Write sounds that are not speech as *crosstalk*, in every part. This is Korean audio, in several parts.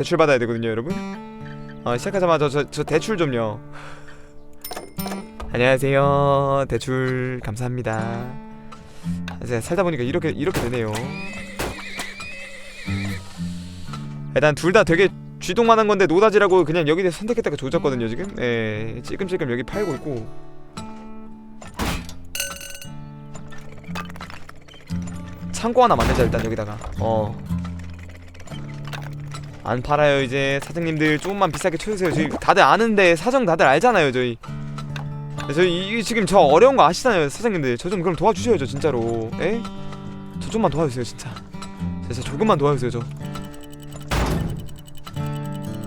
대출 받아야 되거든요 여러분. 어, 시작하자마자 저, 저 대출 좀요. 안녕하세요. 대출 감사합니다. 이제 살다 보니까 이렇게 이렇게 되네요. 일단 둘 다 되게 쥐동만한 건데 노다지라고 그냥 여기 선택했다가 조졌거든요 지금. 예 찔끔찔끔 여기 팔고 있고. 창고 하나 만들자 일단 여기다가. 어 안 팔아요 이제 사장님들 조금만 비싸게 쳐주세요 저희 다들 아는데 사정 다들 알잖아요 저희 저희 이, 지금 저 어려운 거 아시잖아요 사장님들 저 좀 그럼 도와주셔야죠 진짜로 에? 저 좀만 도와주세요 진짜 진짜 조금만 도와주세요 저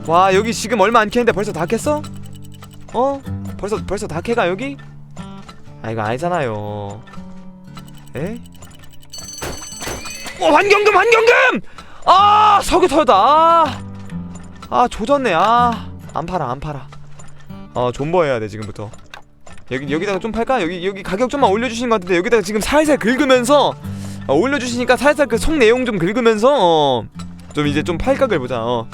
와 여기 지금 얼마 안 캤는데 벌써 다 캤어? 어? 벌써 벌써 다 캐가 여기? 아 이거 아니잖아요 에? 어 환경금 환경금! 아 석유 터졌다. 아, 아 조졌네. 아 안 팔아 안 팔아. 어 존버 해야 돼 지금부터. 여기 여기다가 좀 팔까? 여기 여기 가격 좀만 올려주신 것 같은데 여기다가 지금 살살 긁으면서 어, 올려주시니까 살살 그 속 내용 좀 긁으면서 어, 좀 이제 좀 팔각을 보자 어.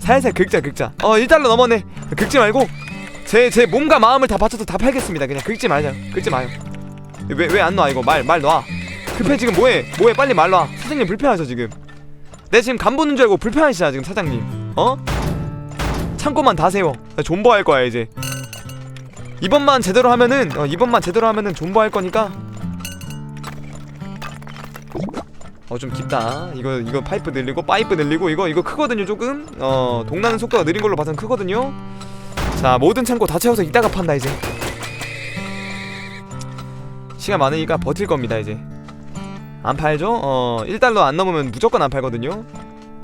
살살 긁자 긁자. 어 1달러 넘었네. 긁지 말고 제 제 몸과 마음을 다 바쳐서 다 팔겠습니다. 그냥 긁지 말자. 긁지 마요. 왜 왜 안 놔 이거? 말 말 놔. 급해 지금 뭐해? 뭐해? 빨리 말 놔. 사장님 불편하죠 지금 내 지금 간 보는 줄 알고 불편하시잖아 지금 사장님. 어? 창고만 다 세워. 나 존버할 거야 이제. 이번만 제대로 하면은 어, 이번만 제대로 하면은 존버할 거니까. 어 좀 깊다. 이거 이거 파이프 늘리고 파이프 늘리고 이거 이거 크거든요 조금. 어 동나는 속도가 느린 걸로 봐선 크거든요. 자 모든 창고 다 채워서 이따가 판다 이제. 시간 많으니까 버틸 겁니다 이제 안 팔죠? 어 1달러 안 넘으면 무조건 안 팔거든요.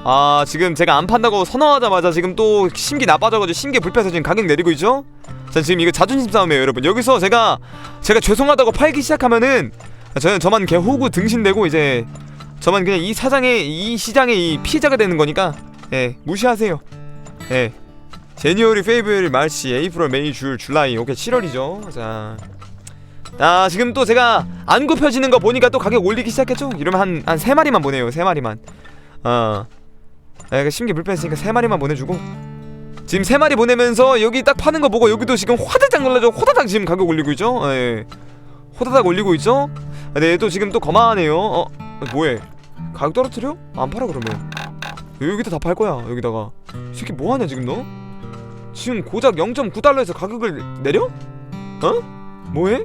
아 지금 제가 안 판다고 선언하자마자 지금 또 심기 나빠져가지고 심기 불편해서 지금 가격 내리고 있죠? 자 지금 이거 자존심 싸움이에요 여러분. 여기서 제가 제가 죄송하다고 팔기 시작하면은 저는 저만 개 호구 등신되고 이제 저만 그냥 이 사장의 이 시장의 이 피해자가 되는 거니까 예 무시하세요. 예. 제니어리 페이브리 마치 에이프릴 메이 줄 줄라이 오케이 7월이죠. 자 아, 지금 또 제가 안 굽혀지는 거 보니까 또 가격 올리기 시작했죠? 이러면 한, 한 3마리만 보내요, 3마리만. 어. 내가 심기 불편했으니까 3마리만 보내주고. 지금 3마리 보내면서 여기 딱 파는 거 보고 여기도 지금 화들짝 놀라죠? 호다닥 지금 가격 올리고 있죠? 예. 호다닥 올리고 있죠? 네, 또 지금 또 거만하네요. 어, 뭐해? 가격 떨어뜨려? 안 팔아, 그러면. 여기다 다 팔 거야, 여기다가. 이 새끼 뭐 하냐, 지금 너? 지금 고작 0.9달러에서 가격을 내려? 어? 뭐해?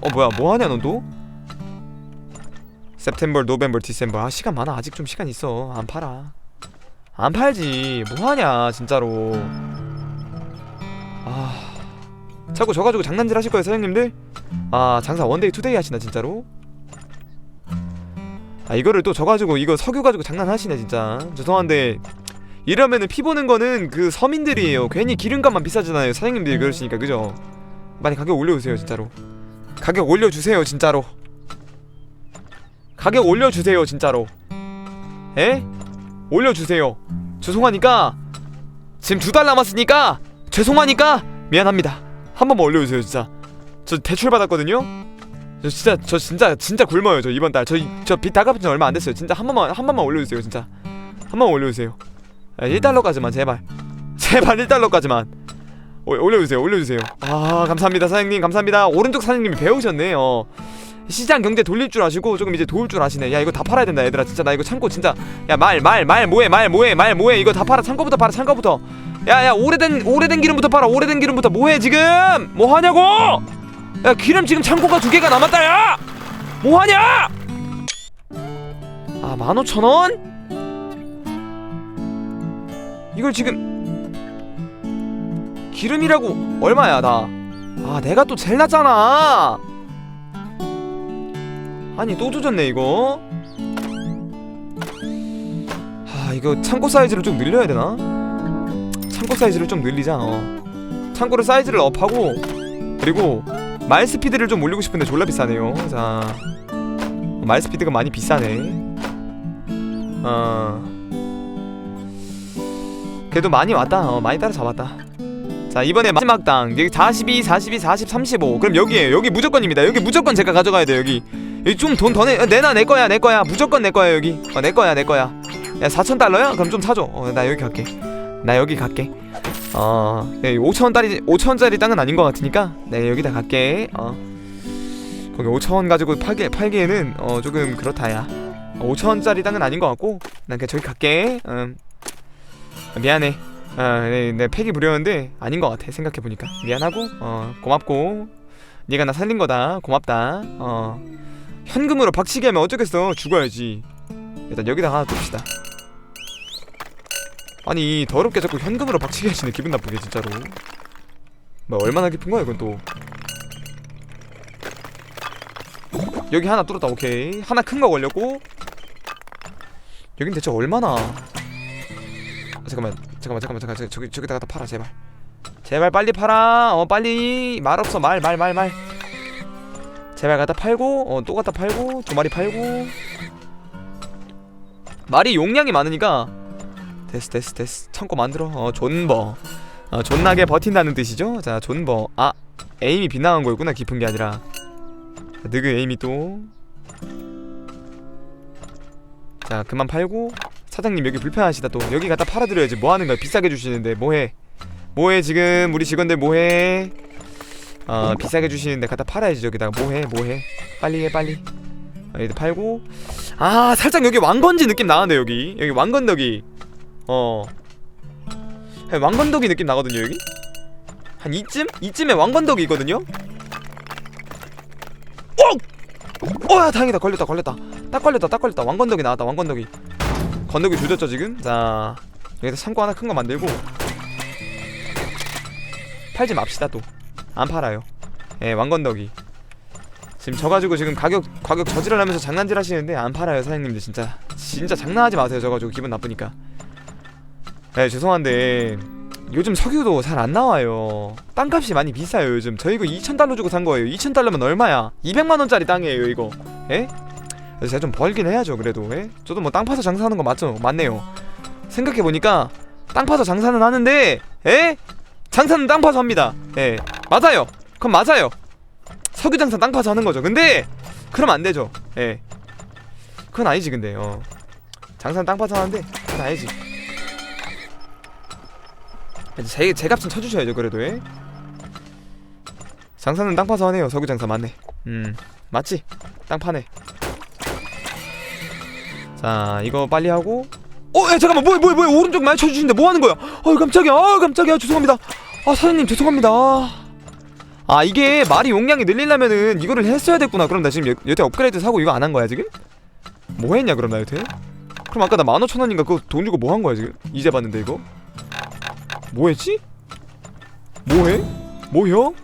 어 뭐야 뭐하냐 넌 또? September, November, December. 아 시간 많아. 아직 좀 시간 있어. 안 팔아. 안 팔지. 뭐하냐 진짜로. 아. 자꾸 저 가지고 장난질 하실 거예요 사장님들? 아 장사 원데이 투데이 하시나 진짜로? 아 이거를 또 저 가지고 이거 석유 가지고 장난하시네 진짜. 죄송한데 이러면은 피 보는 거는 그 서민들이에요. 괜히 기름값만 비싸잖아요 사장님들이 그러시니까 그죠? 많이 가격 올려주세요 진짜로 가격 올려주세요 진짜로. 가격 올려주세요 진짜로. 에? 올려주세요. 죄송하니까 지금 두 달 남았으니까 죄송하니까 미안합니다. 한 번만 올려주세요 진짜. 저 대출 받았거든요? 저 진짜 저 진짜 진짜 굶어요 저 이번 달저저빚 다 갚은 지 얼마 안 됐어요. 진짜 한 번만 한 번만 올려주세요 진짜. 한 번만 올려주세요. 1달러까지만 제발. 제발 1달러까지만 올- 올려주세요 올려주세요. 아 감사합니다 사장님 감사합니다. 오른쪽 사장님이 배우셨네 어 시장 경제 돌릴 줄 아시고 조금 이제 도울 줄 아시네. 야 이거 다 팔아야 된다 얘들아. 진짜 나 이거 창고 진짜. 야 말 말 말 뭐해 말 뭐해 말 뭐해. 이거 다 팔아 창고부터 팔아 창고부터. 야야 오래된 오래된 기름부터 팔아 오래된 기름부터. 뭐해 지금? 뭐 하냐고? 야 기름 지금 창고가 두 개가 남았다 야! 뭐하냐? 아 15,000원? 이걸 지금 기름이라고 얼마야 나? 아 내가 또 제일 낮잖아. 아니 또 조졌네 이거. 아 이거 창고 사이즈를 좀 늘려야 되나? 창고 사이즈를 좀 늘리자. 어. 창고를 사이즈를 업하고 그리고 말 스피드를 좀 올리고 싶은데 졸라 비싸네요. 자, 말 스피드가 많이 비싸네. 어. 그래도 많이 왔다. 어, 많이 따라잡았다. 자 이번에 마지막 당 여기 42, 42, 40, 35 그럼 여기에요. 여기 무조건입니다. 여기 무조건 제가 가져가야 돼 여기. 여기 좀 돈 더 내 내놔 내 거야 내 거야. 무조건 내 거야 여기. 어, 내 거야 내 거야. 야 4천 달러야? 그럼 좀 사줘. 어, 나 여기 갈게. 나 여기 갈게. 어 5천원짜리 5천원짜리 땅은 아닌 것 같으니까. 내 여기다 갈게. 어. 거기 5천원 가지고 팔게, 팔기에는 어 조금 그렇다 야. 5천원짜리 땅은 아닌 것 같고. 난 그냥 저기 갈게. 음. 미안해 아, 내, 내 팩이 부려운데 아닌 것 같아 생각해 보니까. 미안하고 어 고맙고. 네가 나 살린 거다. 고맙다. 어 현금으로 박치기 하면 어쩌겠어? 죽어야지. 일단 여기다 하나 둡시다. 아니 더럽게 자꾸 현금으로 박치기 하시네 기분 나쁘게 진짜로. 뭐 얼마나 깊은 거야 이건 또. 여기 하나 뚫었다 오케이. 하나 큰 거 걸렸고. 여긴 대체 얼마나? 아, 잠깐만 잠깐만 잠깐만 잠깐만. 저기 저기다 갖다 팔아 제발. 제발 빨리 팔아. 어 빨리. 말 없어. 말말 말 말. 제발 갖다 팔고 어 또 갖다 팔고 두 마리 팔고. 말이 용량이 많으니까. 됐어 됐어 됐어. 창고 만들어. 어 존버. 어 존나게 버틴다는 뜻이죠? 자 존버. 아 에임이 빗나간 거였구나 깊은 게 아니라. 느그 에임이 또. 자 그만 팔고 사장님 여기 불편하시다. 또 여기 갖다 팔아드려야지. 뭐하는 거야? 비싸게 주시는데 뭐해? 뭐해 지금? 우리 직원들 뭐해? 어 비싸게 주시는데 갖다 팔아야지 저기다가. 뭐해 뭐해? 빨리 해 빨리. 어, 여기 팔고. 아 살짝 여기 왕건지 느낌 나는데 여기. 여기 왕건덕이 어. 왕건덕이 느낌 나거든요 여기? 한 이쯤? 이쯤에 왕건덕이 있거든요? 어! 어야 다행이다. 걸렸다 걸렸다. 딱 걸렸다 딱 걸렸다. 왕건덕이 나왔다 왕건덕이 건덕이 조졌죠 지금? 자 여기다 창고 하나 큰 거 만들고. 팔지 맙시다 또. 안 팔아요. 예 왕건덕이 지금 져가지고 지금 가격 가격 저지를 하면서 장난질 하시는데 안 팔아요 사장님들 진짜. 진짜 장난하지 마세요 져가지고 기분 나쁘니까. 네 죄송한데 요즘 석유도 잘 안 나와요. 땅값이 많이 비싸요 요즘. 저 이거 2,000달러 주고 산 거예요. 2,000달러면 얼마야? 200만원짜리 땅이에요 이거. 예? 그래서 제가 좀 벌긴 해야죠 그래도. 예? 저도 뭐 땅 파서 장사하는 거 맞죠? 맞네요. 생각해보니까 땅 파서 장사는 하는데 예? 장사는 땅 파서 합니다. 예. 맞아요. 그럼 맞아요. 석유 장사 땅 파서 하는 거죠. 근데 그럼 안 되죠. 예. 그건 아니지 근데. 어. 장사는 땅 파서 하는데 그건 아니지. 제, 제 값은 쳐주셔야죠 그래도. 예? 장사는 땅 파서 하네요. 석유 장사 맞네. 음. 맞지? 땅 파네 자 이거 빨리 하고 어, 야, 잠깐만, 뭐야, 뭐야, 뭐야, 오른쪽 많이 쳐주시는데 뭐 하는 거야? 어, 깜짝이야, 아, 깜짝이야, 죄송합니다. 아, 사장님, 죄송합니다. 아, 이게 말이 용량이 늘리려면은 이거를 했어야 됐구나. 그럼 나 지금 여, 여태 업그레이드 사고 이거 안 한 거야, 지금? 뭐 했냐, 그럼 나 여태? 그럼 아까 나 15,000원인가 그거 돈 주고 뭐 한 거야, 지금? 이제 봤는데, 이거? 뭐 했지? 뭐 해? 뭐 형?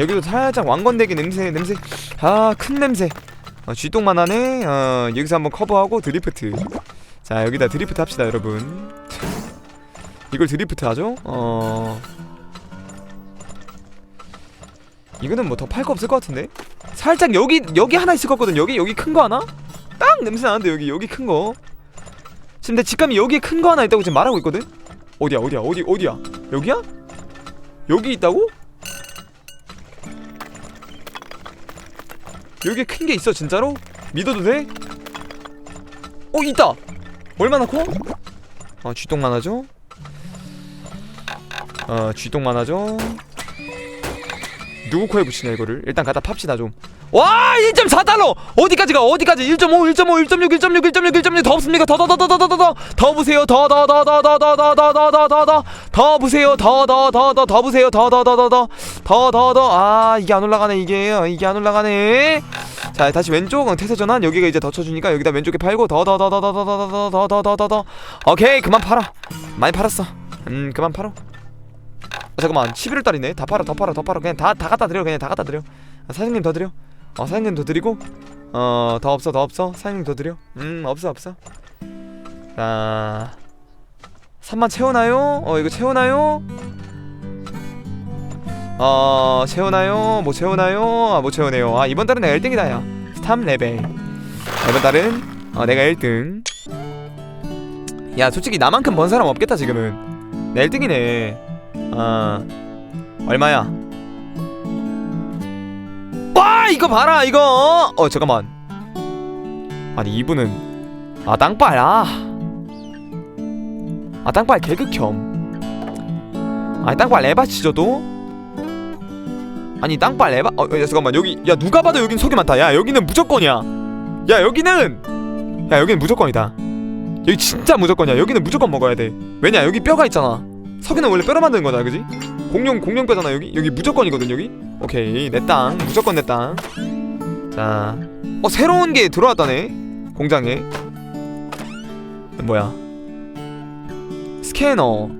여기도 살짝 왕건대기 냄새, 냄새. 아, 큰 냄새. 어, 쥐똥만 하네 어, 여기서 한번 커버하고 드리프트 자 여기다 드리프트 합시다 여러분 이걸 드리프트 하죠? 어... 이거는 뭐 더 팔 거 없을 것 같은데? 살짝 여기 여기 하나 있을 것 같거든 여기 여기 큰 거 하나? 딱 냄새 나는데 여기 여기 큰거 지금 내 직감이 여기에 큰 거 하나 있다고 지금 말하고 있거든? 어디야 어디야 어디 어디야 여기야? 여기 있다고? 여기 큰 게 있어 진짜로? 믿어도 돼? 어 있다! 얼마나 커? 어 쥐똥만 하죠? 어 쥐똥만 하죠? 누구 코에 붙이냐 이거를 일단 갖다 팝시다 좀 와! 1.4달러! 어디까지 가? 어디까지? 1.5, 1.5, 1.6, 1.6, 1.6, 1.6, 더 없습니까? 더, 더, 더, 더, 더, 더, 더, 더, 더 보세요. 더, 더, 더, 더, 더, 더, 더, 더, 더, 더, 더, 더, 더 보세요. 더, 더, 더, 더, 더 보세요. 더, 더, 더, 더, 더, 더, 더, 더. 아, 이게 안 올라가네, 이게. 이게 안 올라가네. 자, 다시 왼쪽 태세 전환 여기가 이제 더 쳐주니까 여기다 왼쪽에 팔고 더, 더, 더, 더, 더, 더, 더, 더, 더, 더, 더, 더, 더. 오케이, 그만 팔아. 많이 팔았어. 음, 그만 팔어. 아, 잠깐만, 11월 달이네. 다 팔아, 더 팔아, 더 팔아. 그냥 다, 다 갖다 드려, 그냥 다 갖다 드려. 아, 사장님 더 드려. 어 사장님 더 드리고 어 더 없어 더 없어 사장님 더 드려 음 없어 없어 자 3만 채우나요? 어 이거 채우나요? 어 채우나요? 뭐 채우나요? 아, 못 채우네요 아 이번 달은 내가 1등이다 야 스탑 레벨 아, 이번 달은 어 내가 1등 야 솔직히 나만큼 번 사람 없겠다 지금은 내 1등이네 아 얼마야? 와 이거 봐라 이거 어 잠깐만 아니 이분은 아 땅빨 아. 아 땅빨 개극혐. 아니 땅빨 에바 치죠도? 아니 땅빨 에바 어 야, 잠깐만 여기 야 누가 봐도 여긴 속이 많다. 야 여기는 무조건이야. 야 여기는 야 여기는 무조건이다. 여기 진짜 무조건이야. 여기는 무조건 먹어야 돼. 왜냐 여기 뼈가 있잖아. 석이는 원래 뼈로 만드는 거다, 그지? 공룡 공룡 뼈잖아 여기. 여기 무조건이거든 여기. 오케이 내 땅 무조건 내 땅. 자, 어 새로운 게 들어왔다네 공장에. 뭐야? 스캐너.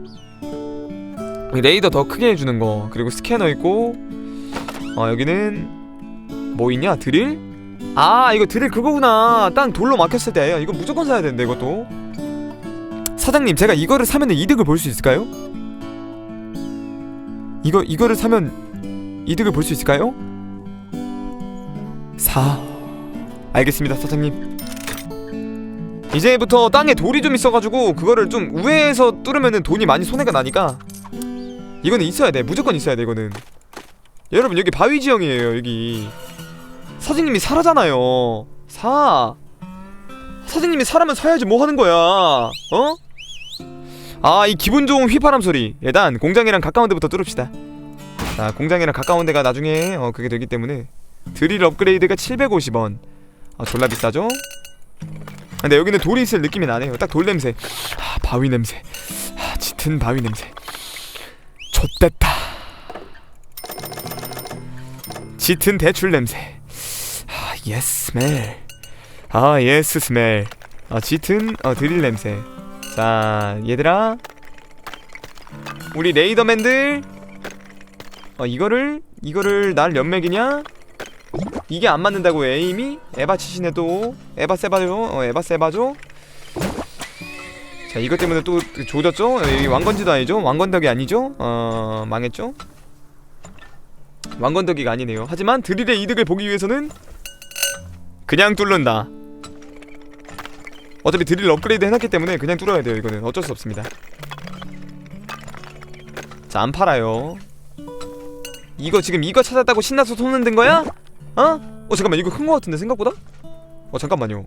레이더 더 크게 해주는 거 그리고 스캐너 있고 어 여기는 뭐 있냐 드릴? 아 이거 드릴 그거구나 땅 돌로 막혔을 때 이거 무조건 사야 되는데 이것도 사장님 제가 이거를 사면 이득을 볼 수 있을까요? 이거 이거를 사면 이득을 볼 수 있을까요? 사. 알겠습니다 사장님. 이제부터 땅에 돌이 좀 있어가지고 그거를 좀 우회해서 뚫으면은 돈이 많이 손해가 나니까 이거는 있어야 돼. 무조건 있어야 돼 이거는. 여러분 여기 바위 지형이에요 여기. 사장님이 사라잖아요. 사. 사장님이 사라면 사야지 뭐 하는 거야? 어? 아 이 기분 좋은 휘파람 소리. 일단 공장이랑 가까운 데부터 뚫읍시다. 자 공장이랑 가까운 데가 나중에 어 그게 되기 때문에 드릴 업그레이드가 750원. 아 졸라 비싸죠? 근데 여기는 돌이 있을 느낌이 나네요. 딱 돌 냄새. 아 바위 냄새. 아 짙은 바위 냄새. 좆됐다. 짙은 대출 냄새. 아 예스 스멜 아 예스 스멜 아 짙은 어 드릴 냄새 자 얘들아. 우리 레이더맨들. 어 이거를 이거를 날 연맥이냐? 이게 안 맞는다고 에임이 에바 치시네 또. 에바 세바죠? 어 에바 세바죠? 자 이것 때문에 또 조졌죠? 이 왕건지도 아니죠? 왕건덕이 아니죠? 어 망했죠? 왕건덕이가 아니네요. 하지만 드릴의 이득을 보기 위해서는 그냥 뚫는다 어차피 드릴 업그레이드 해놨기 때문에 그냥 뚫어야 돼요 이거는 어쩔 수 없습니다 자 안 팔아요 이거 지금 이거 찾았다고 신나서 손 흔든 거야? 어? 어 잠깐만 이거 큰 거 같은데 생각보다? 어 잠깐만요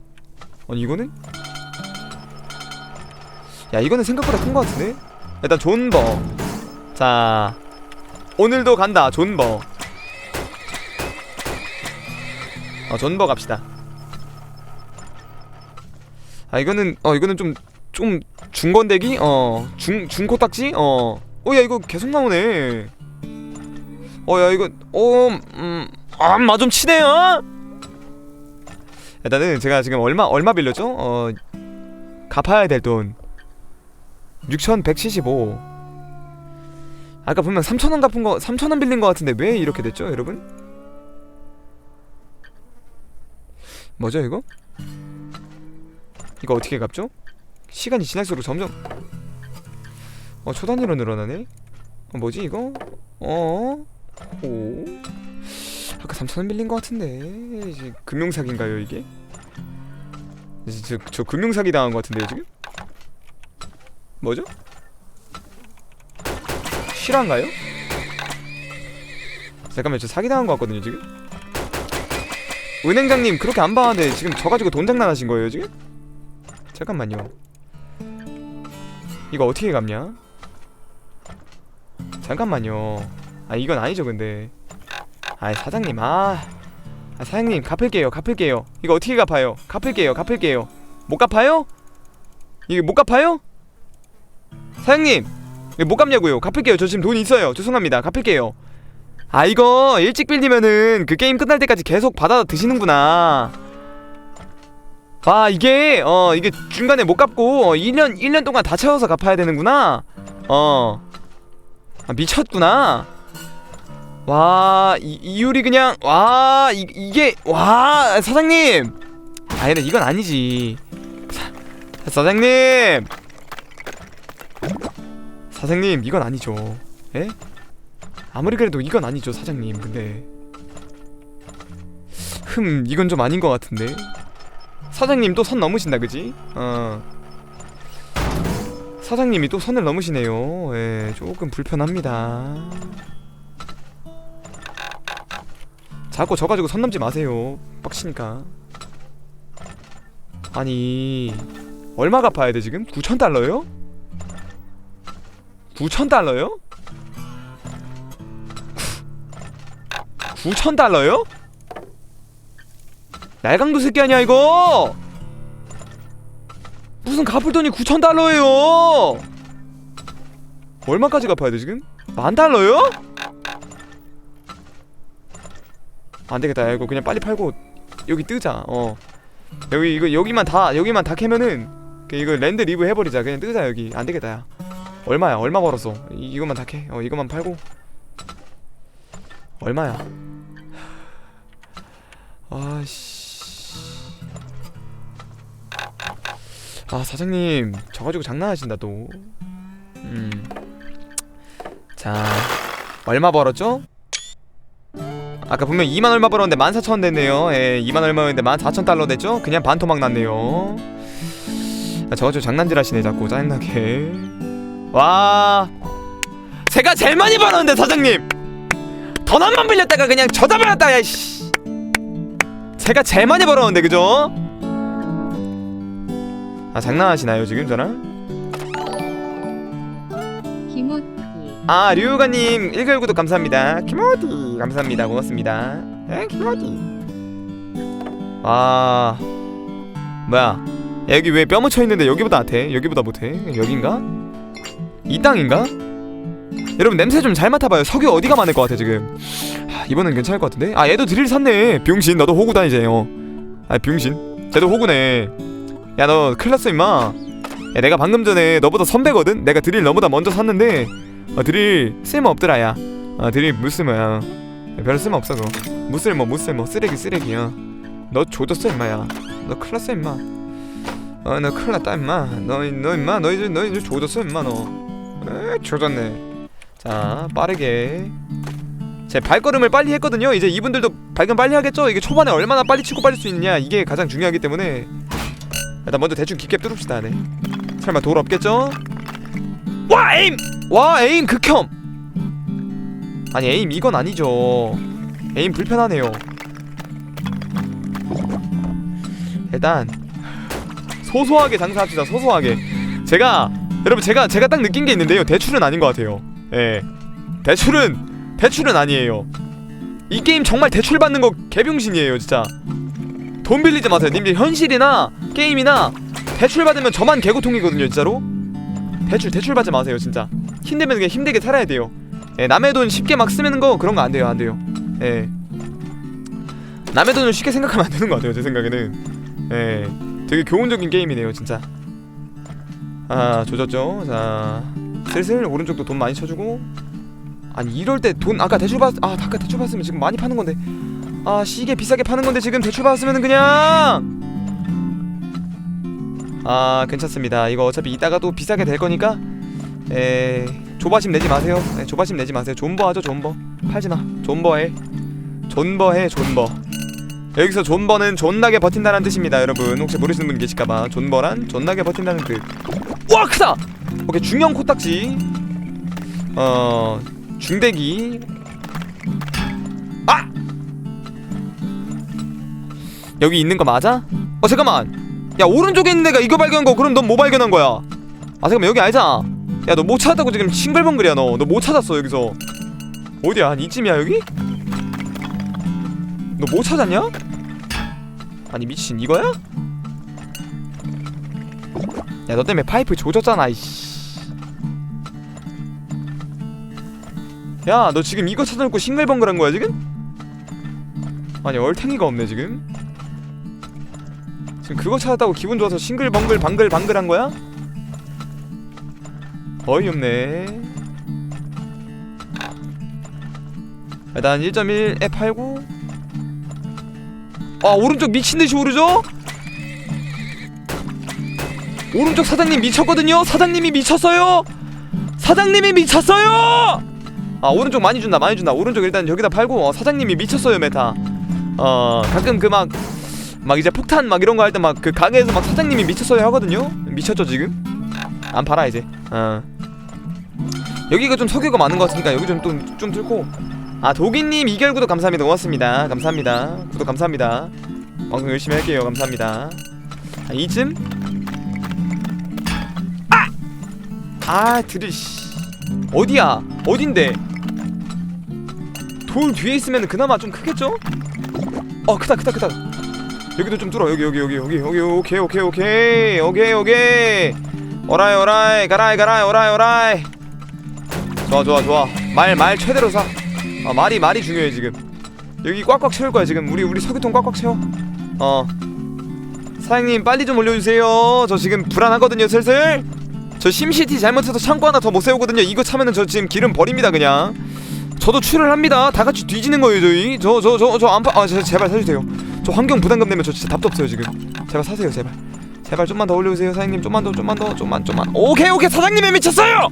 아니 이거는? 야 이거는 생각보다 큰 거 같은데? 일단 존버 자 오늘도 간다 존버 어 존버 갑시다 아 이거는 어 이거는 좀좀 중코딱지? 어. 어야 이거 계속 나오네. 어 야 이거 어음아마 좀 치네요. 일단은 제가 지금 얼마 얼마 빌렸죠? 어 갚아야 될 돈 6,175. 아까 분명 3,000원 갚은 거 3,000원 빌린 거 같은데 왜 이렇게 됐죠, 여러분? 뭐죠 이거? 이거 어떻게 갚죠? 시간이 지날수록 점점 어 초단위로 늘어나네? 어 뭐지 이거? 어? 오? 아까 3천원 빌린 것 같은데 이제 금융사기인가요 이게? 저, 저 금융사기 당한 것 같은데요 지금? 뭐죠? 실화인가요? 잠깐만 저 사기 당한 것 같거든요 지금? 은행장님 그렇게 안 봐는데 지금 저 가지고 돈 장난하신 거예요 지금? 잠깐만요. 이거 어떻게 갚냐? 잠깐만요. 아 이건 아니죠 근데. 아 사장님 아, 아 사장님 갚을게요 갚을게요. 이거 어떻게 갚아요? 갚을게요 갚을게요. 못 갚아요? 이게 못 갚아요? 사장님 못 갚냐고요? 갚을게요. 저 지금 돈 있어요. 죄송합니다. 갚을게요. 아 이거 일찍 빌리면은 그 게임 끝날 때까지 계속 받아 드시는구나 아 이게 어 이게 중간에 못 갚고 어, 1년 1년 동안 다 채워서 갚아야 되는구나. 어. 아, 미쳤구나. 와 이, 이율이 그냥 와 이, 이게 와 사장님! 아 근데 이건 아니지. 사, 사장님! 사장님 이건 아니죠. 에? 아무리 그래도 이건 아니죠 사장님. 근데. 흠 이건 좀 아닌 것 같은데 사장님 또선 넘으신다 그지? 어 사장님이 또 선을 넘으시네요 예 조금 불편합니다 자꾸 저 가지고 선 넘지 마세요 빡치니까 아니 얼마 갚아야 돼 지금? 9천 달러요? 9천 달러요? 9천 달러요? 날강도 새끼 아니야 이거? 무슨 갚을 돈이 9천 달러예요? 얼마까지 갚아야 돼 지금? 만 달러요? 안 되겠다. 야, 이거 그냥 빨리 팔고 여기 뜨자. 어. 여기 이거 여기만 다 여기만 다 캐면은 그 이거 랜드 리뷰 해버리자. 그냥 뜨자 여기. 안 되겠다. 야. 얼마야? 얼마 벌었어? 이, 이것만 다 캐. 어 이것만 팔고 얼마야? 아씨. 아 사장님 저 가지고 장난하신다 또. 음. 자 얼마 벌었죠? 아까 분명 2만 얼마 벌었는데 14,000원 됐네요. 예, 2만 얼마였는데 14,000달러 됐죠? 그냥 반토막 났네요. 아, 저거 좀 장난질 하시네 자꾸 짜증나게. 와, 제가 제일 많이 벌었는데 사장님 돈한번 빌렸다가 그냥 저다 버렸다 야 씨. 제가 제일 많이 벌었는데 그죠? 아 장난하시나요 지금 저랑? 아 류가님 1개월 구독 감사합니다. 키모디 감사합니다. 고맙습니다. 에 키모디 아 뭐야. 야, 여기 왜 뼈 묻혀있는데 여기보다 못해 여기보다 못해? 여긴가? 이 땅인가? 여러분 냄새 좀 잘 맡아봐요. 석유 어디가 많을 것 같아 지금? 하, 이번엔 괜찮을 것 같은데? 아 얘도 드릴 샀네. 병신 너도 호구 다니세요. 아 병신. 쟤도 호구네 야 너 큰일 났어 임마 야 내가 방금 전에 너보다 선배거든? 내가 드릴 너보다 먼저 샀는데 어, 드릴 쓸모 없더라 야. 어, 드릴 무쓸모야. 별 쓸모 없어 그거. 무쓸모 무쓸모 쓰레기 쓰레기야. 너 조졌어 임마야. 너 큰일 났어 임마. 어너 큰일 났다 임마. 너너 임마 너 이제 너 이제 조졌어 임마 너. 에 조졌네. 자 빠르게. 제 발걸음을 빨리 했거든요. 이제 이분들도 발견 빨리 하겠죠. 이게 초반에 얼마나 빨리 치고 빨릴 수 있냐 이게 가장 중요하기 때문에 일단 먼저 대충 깊게 뚫읍시다. 네. 설마 돌 없겠죠? 와 에임! 와 에임 극혐! 아니 에임 이건 아니죠 에임 불편하네요 일단 소소하게 장사합시다 소소하게 제가 여러분 제가 제가 딱 느낀 게 있는데요 대출은 아닌 것 같아요 예 대출은 대출은 아니에요 이 게임 정말 대출 받는 거 개병신이에요 진짜 돈 빌리지 마세요. 님들 현실이나 게임이나 대출 받으면 저만 개고통이거든요 진짜로. 대출 대출 받지 마세요 진짜. 힘들면 그냥 힘들게 살아야 돼요. 예, 남의 돈 쉽게 막 쓰는 거 그런 거 안 돼요 안 돼요. 예. 남의 돈을 쉽게 생각하면 안 되는 것 같아요 제 생각에는. 예. 되게 교훈적인 게임이네요 진짜. 아 조졌죠? 자 슬슬 오른쪽도 돈 많이 쳐주고. 아니 이럴 때 돈 아까 대출 받아 아까 대출 받았으면 지금 많이 파는 건데 아 시계 비싸게 파는 건데 지금 대출 받았으면 그냥. 아 괜찮습니다. 이거 어차피 이따가 또 비싸게 될 거니까. 에 조바심 내지 마세요. 네, 조바심 내지 마세요. 존버 하죠 존버. 팔지마. 존버해. 존버해 존버. 여기서 존버는 존나게 버틴다는 뜻입니다 여러분. 혹시 모르시는 분 계실까봐. 존버란 존나게 버틴다는 뜻와 크다 오케이 중형 코딱지. 어 중대기. 아 여기 있는 거 맞아? 어 잠깐만 야 오른쪽에 있는 애가 이거 발견한 거 그럼 넌 뭐 발견한 거야? 아 잠깐만 여기 알잖아 야 너 못 찾았다고 지금 싱글벙글이야 너 너 못 찾았어 여기서 어디야 한 이쯤이야 여기? 너못 찾았냐? 아니 미친 이거야? 야 너 때문에 파이프 조졌잖아 이씨 야 너 지금 이거 찾아놓고 싱글벙글한 거야 지금? 아니 얼탱이가 없네 지금 지금 그거 찾았다고 기분 좋아서 싱글벙글 방글 방글한 거야? 어이없네 일단 1.1에 팔고 아 오른쪽 미친듯이 오르죠? 오른쪽 사장님 미쳤거든요? 사장님이 미쳤어요? 사장님이 미쳤어요! 아 오른쪽 많이 준다 많이 준다 오른쪽 일단 여기다 팔고 어, 사장님이 미쳤어요 메타 어 가끔 그 막 막 이제 폭탄 막 이런 거 할 때 막 그 가게에서 막 사장님이 미쳤어요 하거든요? 미쳤죠 지금? 안 팔아 이제. 어. 여기가 좀 석유가 많은 것 같으니까 여기 좀좀 좀 뚫고. 아 도기님 2개월 구독 감사합니다. 고맙습니다. 감사합니다. 구독 감사합니다. 방송 열심히 할게요. 감사합니다. 아, 이쯤? 아! 아 드릴 씨. 어디야? 어딘데? 돌 뒤에 있으면 그나마 좀 크겠죠? 어 크다 크다 크다 여기도 좀 뚫어. 여기 여기 여기 여기 여기 오케이 오케이 오케이. 오케이 오케이. 오라이 오라이 가라이 가라이 오라이 오라이. 좋아 좋아 좋아. 말 말 최대로 사. 아, 말이 말이 중요해 지금. 여기 꽉꽉 채울 거야 지금. 우리 우리 석유통 꽉꽉 채워. 어. 사장님 빨리 좀 올려주세요. 저 지금 불안하거든요 슬슬. 저 심시티 잘못해서 창고 하나 더 못 세우거든요. 이거 차면은 저 지금 기름 버립니다 그냥 저도 출혈 합니다 다 같이 뒤지는 거예요 저희 저 저 저 저 안파 아 제- 제발 사주세요 저 환경 부담금 내면 저 진짜 답도 없어요 지금 제발 사세요 제발 제발 좀만 더 올려주세요 사장님 좀만 더 좀만 더 좀만 좀만 오케이 오케이 사장님에 미쳤어요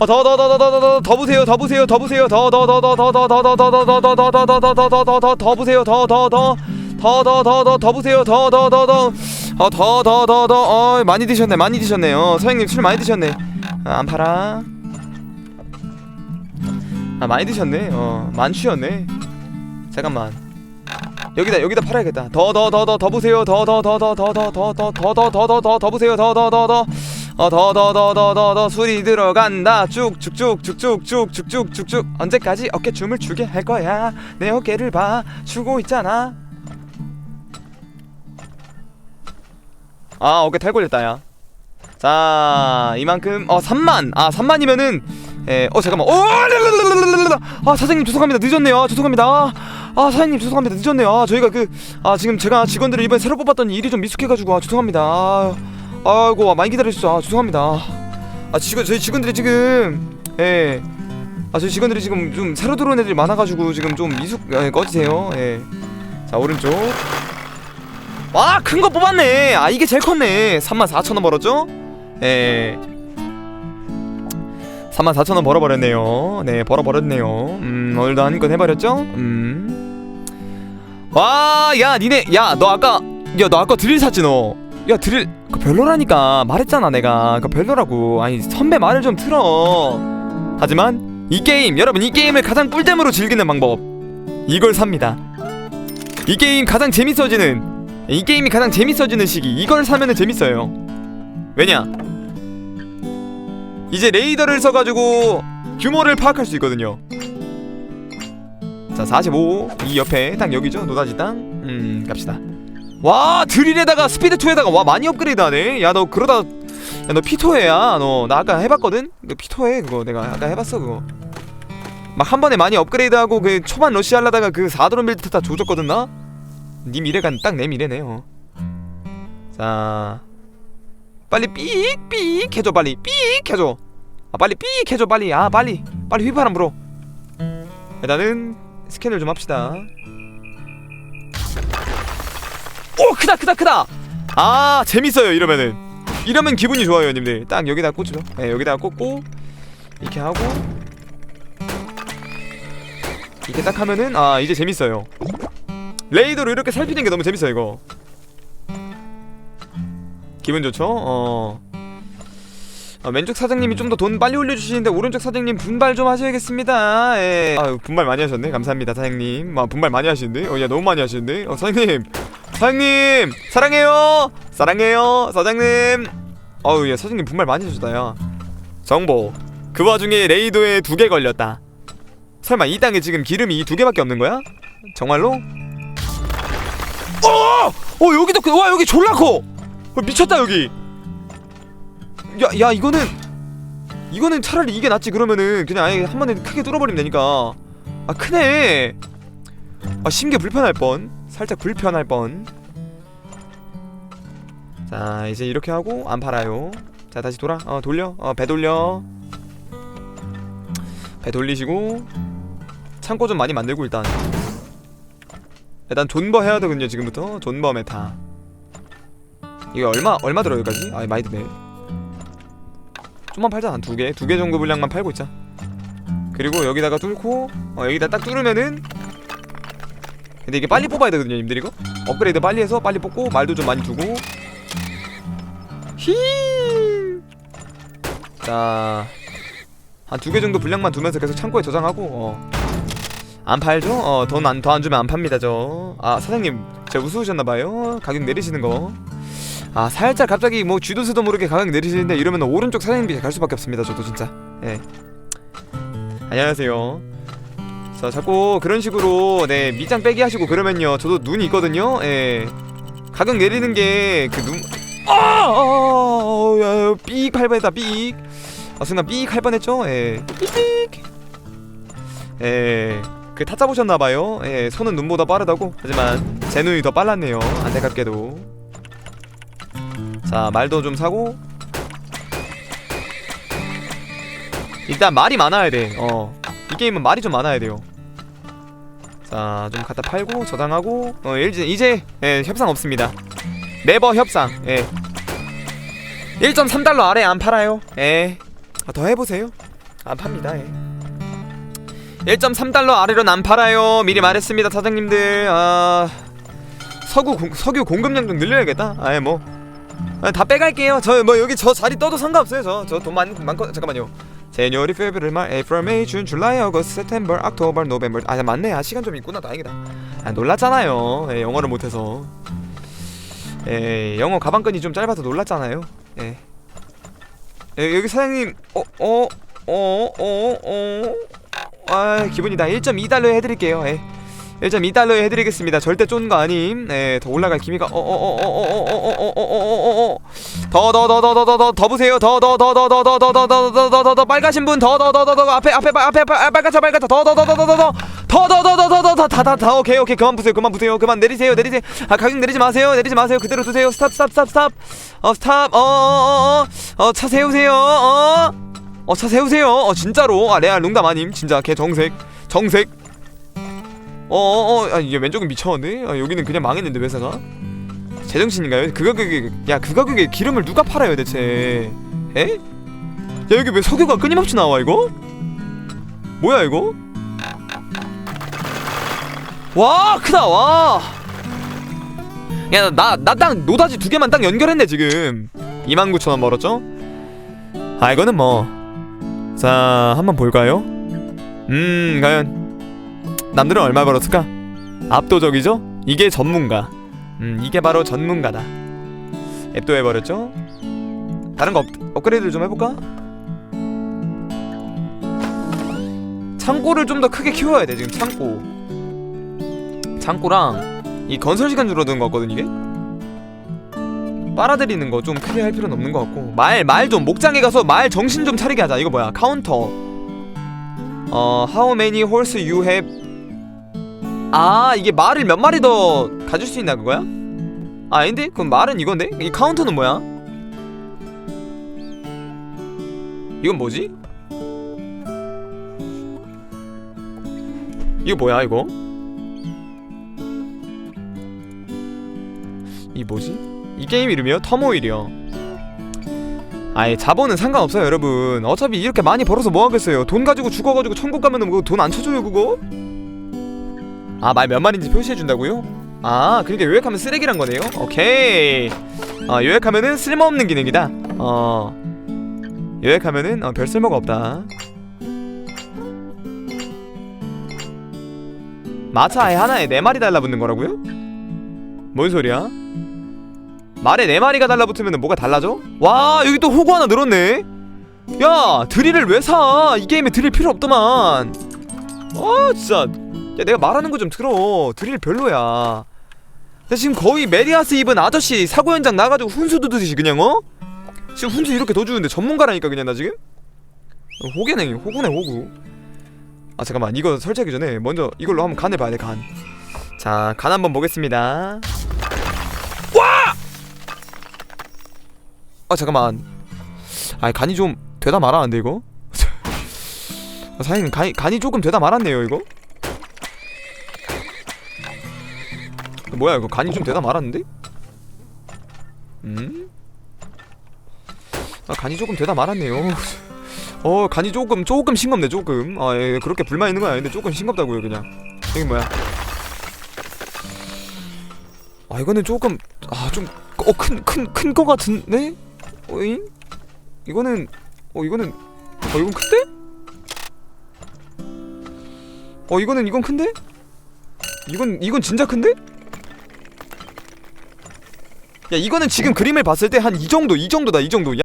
어, 더더더더더더더더 보세요 더 보세요 더 보세요 더 더 더 더 더 더 더 더 더 더 더 더 더 더 더 더 더 더 보세요 더 더 더 더 더 더 더 더 보세요 더 더 더 더 어 더 더 더 더 어 많이 드셨네 많이 드셨네 어 사장님 술 많이 드셨네 아, 안 팔아 아 많이 드셨네 어 만취였네 잠깐만 여기다 여기다 팔아야겠다 더 더 더 더 더 보세요 더 더 더 더 더 더 더 더 더 더 더 더더더 보세요 더 더 더 더 어 더더 술이 들어간다 쭉쭉쭉쭉쭉쭉쭉쭉쭉 언제까지 어깨춤을 추게 할 거야 내 어깨를 봐 추고 있잖아 아 어깨 탈 걸렸다 야자 이만큼 어 3만 아 3만이면은 에 어 잠깐만. 오 랄랄랄랄랄랄라. 아 사장님 죄송합니다. 늦었네요. 아, 죄송합니다. 아, 아 사장님 죄송합니다. 늦었네요. 아 저희가 그 아 지금 제가 직원들을 이번에 새로 뽑았더니 일이 좀 미숙해가지고 아 죄송합니다. 아, 아이고 아, 많이 기다려주셔서 아 죄송합니다. 아 직원 저희 직원들이 지금 예. 아 저희 직원들이 지금 좀 새로 들어온 애들이 많아가지고 지금 좀 미숙 예, 꺼지세요. 예 자 오른쪽. 와큰거 뽑았네. 아 이게 제일 컸네. 34,000원 벌었죠? 예 34,000원 벌어버렸네요. 네 벌어버렸네요. 음 오늘도 한건 해버렸죠? 음. 음와야 니네 야 너 아까 야 너 아까 드릴 샀지 너 야 드릴 그 별로라니까 말했잖아 내가. 그 별로라고. 아니 선배 말을 좀 틀어. 하지만 이 게임 여러분 이 게임을 가장 꿀잼으로 즐기는 방법. 이걸 삽니다. 이 게임 가장 재밌어지는 이 게임이 가장 재밌어지는 시기. 이걸 사면은 재밌어요. 왜냐 이제 레이더를 써가지고 규모를 파악할 수 있거든요. 자 45 이 옆에 딱 여기죠? 노다지 땅음 갑시다. 와 드릴에다가 스피드2에다가 와 많이 업그레이드하네. 야 너 그러다 야 너 피토해야. 너 나 아까 해봤거든? 그 피토해 그거. 내가 아까 해봤어 그거. 막 한 번에 많이 업그레이드하고 그 초반 러시 하려다가 그 4드론 빌드 다 조졌거든 나? 네 미래가 딱 내 미래네요 자 빨리 삑삑 해줘 빨리. 삑 해줘. 아 빨리 삑 해줘 빨리. 아 빨리. 빨리 휘파람 불어. 일단은 스캔을 좀 합시다. 오 크다 크다 크다. 아 재밌어요 이러면은. 이러면 기분이 좋아요 님들. 딱 여기다 꽂죠. 네 여기다 꽂고 이렇게 하고 이렇게 딱 하면은 아 이제 재밌어요. 레이더로 이렇게 살피는 게 너무 재밌어 이거 기분 좋죠? 어. 어, 왼쪽 사장님이 좀 더 돈 빨리 올려주시는데 오른쪽 사장님 분발 좀 하셔야겠습니다. 예. 아 분발 많이 하셨네. 감사합니다 사장님. 아 분발 많이 하시는데? 어 야 너무 많이 하시는데? 어 사장님, 사장님 사랑해요, 사랑해요 사장님. 어우 야 사장님 분발 많이 하셨다 야. 정보. 그 와중에 레이더에 두 개 걸렸다. 설마 이 땅에 지금 기름이 이 두 개밖에 없는 거야? 정말로? 어! 어 여기도 그, 와 여기 졸라 커. 어, 미쳤다 여기. 야, 야 이거는 이거는 차라리 이게 낫지 그러면은 그냥 아예 한 번에 크게 뚫어버리면 되니까. 아 크네. 아 심게 불편할 뻔. 살짝 불편할 뻔. 자 이제 이렇게 하고 안 팔아요. 자 다시 돌아. 어 돌려. 어 배 돌려. 배 돌리시고 창고 좀 많이 만들고 일단. 일단 존버 해야 되거든요 지금부터 존버 메타. 이거 얼마 얼마 들어 여기까지? 아 많이 드네. 좀만 팔자 한 두 개, 두 개 정도 분량만 팔고 있자. 그리고 여기다가 뚫고 어 여기다 딱 뚫으면은 근데 이게 빨리 뽑아야 되거든요, 님들 이거. 업그레이드 빨리 해서 빨리 뽑고 말도 좀 많이 두고. 히. 자. 한 두 개 정도 분량만 두면서 계속 창고에 저장하고 어. 안 팔죠? 어, 돈 안 더 안 주면 안 팝니다, 저. 아, 사장님, 제가 우스우셨나 봐요. 가격 내리시는 거. 아 살짝 갑자기 뭐 쥐도새도 모르게 가격 내리시는데 음. 이러면 오른쪽 사장님이 갈 수밖에 없습니다 저도 진짜 예 안녕하세요 자 자꾸 그런 식으로 네 밑장 빼기 하시고 그러면요 저도 눈이 있거든요 예 가격 내리는 게 그눈 아! 어, 삑 할뻔했다 삑 아, 순간 삑할 아, 뻔했죠? 예. 삑삑. 예. 그 타짜 보셨나봐요. 예, 손은 눈보다 빠르다고. 하지만 제 눈이 더 빨랐네요. 안타깝게도. 자 말도 좀 사고. 일단 말이 많아야 돼어. 이 게임은 말이 좀 많아야 돼요. 자 좀 갖다 팔고 저장하고. 어 이제 이제 예, 협상 없습니다. 네버 협상 예. 1.3달러 아래 안 팔아요. 아, 예더 해보세요. 안 팝니다 예. 1.3달러 아래로는 안 팔아요. 미리 말했습니다 사장님들. 아... 서구 공, 석유 공급량 좀 늘려야겠다. 아예 뭐. 아, 다 빼갈게요. 저 뭐 여기 저 자리 떠도 상관없어요. 저 저 돈 많 많고 잠깐만요. 제뉴얼이 페브릴 말 April, May, June, July, August, September, October, November. 아 맞네. 아 시간 좀 있구나. 다행이다. 아 놀랐잖아요. 예, 영어를 못해서. 예 영어 가방끈이 좀 짧아서 놀랐잖아요. 예, 예 여기 사장님 어어어어어아 기분이 나 1.2달러 해드릴게요. 예. 1.2달러에 해드리겠습니다. 절대 쫀 거 아님. 네, 더 올라갈 기미가 어어어어어어어어어어어더더더더더더더 보세요. 더 더 더 더 더 더 더 더 더 더 더 더 빨가신 분 더 더 더 더 더 앞에 앞에 앞에 앞에 빨가차 빨가차 더 더 더 더 더 더 더 더 더 더 더 더 다 다 오케이 오케이 그만 보세요. 그만 보세요. 그만 내리세요. 내리세요. 아 가격 내리지 마세요. 내리지 마세요. 그대로 두세요. 스탑 스탑 스탑 스탑. 어 스탑. 어어어어차 세우세요. 어. 어차 세우세요. 어 진짜로. 아 레알 농담 아님. 진짜 개 정색. 정색. 어어어 아 이게 왼쪽은 미쳤네 아 여기는 그냥 망했는데 회사가 제정신인가요? 그 가격에 야 그 가격에 기름을 누가 팔아요 대체 에? 야 여기 왜 석유가 끊임없이 나와 이거? 뭐야 이거? 와 크다 와. 야 나 나 딱 노다지 두 개만 딱 연결했네 지금. 29,000원 벌었죠? 아 이거는 뭐. 자 한번 볼까요? 음 과연 남들은 얼마 벌었을까? 압도적이죠? 이게 전문가. 음 이게 바로 전문가다. 앱도 해버렸죠? 다른 거 업, 업그레이드 좀 해볼까? 창고를 좀 더 크게 키워야 돼 지금 창고 창고랑 이 건설 시간 줄어드는 거 같거든 이게 빨아들이는 거 좀 크게 할 필요는 없는 것 같고 말 말 좀 목장에 가서 말 정신 좀 차리게 하자 이거 뭐야 카운터 어 how many horse you have 아 이게 말을 몇 마리 더 가질 수 있나 그거야? 아 아닌데? 그럼 말은 이건데? 이 카운터는 뭐야? 이건 뭐지? 이거 뭐야 이거? 이 뭐지? 이 게임 이름이요? 터모일이요 아예 자본은 상관없어요 여러분 어차피 이렇게 많이 벌어서 뭐하겠어요 돈 가지고 죽어가지고 천국 가면은 뭐돈안 쳐줘요 그거? 아 말 몇 마리인지 표시해준다고요? 아 그러니까 요약하면 쓰레기란 거네요? 오케이 어 요약하면은 쓸모없는 기능이다 어 요약하면은 어, 별 쓸모가 없다 마차에 하나에 네 마리 달라붙는 거라고요? 뭔 소리야? 말에 네 마리가 달라붙으면 뭐가 달라져? 와 여기 또 호구 하나 늘었네 야 드릴을 왜 사? 이 게임에 드릴 필요 없더만 아 진짜 야 내가 말하는 거 좀 들어. 드릴 별로야. 나 지금 거의 메리아스 입은 아저씨 사고 현장 나가지고 훈수 두듯이 그냥 어? 지금 훈수 이렇게 더 주는데 전문가라니까 그냥 나 지금? 어, 호개네 호구네 호구. 아 잠깐만. 이거 설치하기 전에 먼저 이걸로 한번 간을 봐야 돼간자 간 한번 보겠습니다. 아 잠깐만. 아 간이 좀 되다 말았는데 이거? *laughs* 아, 사장님 간이, 간이 조금 되다 말았네요 이거 뭐야 이거 간이 좀 되다 말았는데? 음? 아 간이 조금 되다 말았네요. 어 간이 조금 조금 싱겁네 조금. 아 예, 그렇게 불만 있는 건 아닌데 조금 싱겁다고요 그냥. 이게 뭐야? 아 이거는 조금 아 좀 어 큰 큰 큰 거 같은데? 어잉? 이거는 어 이거는 어 이건 큰데? 어 이거는 이건 큰데? 이건 이건 진짜 큰데 야 이거는 지금 그림을 봤을 때 한 이 정도 이 정도다 이 정도. 야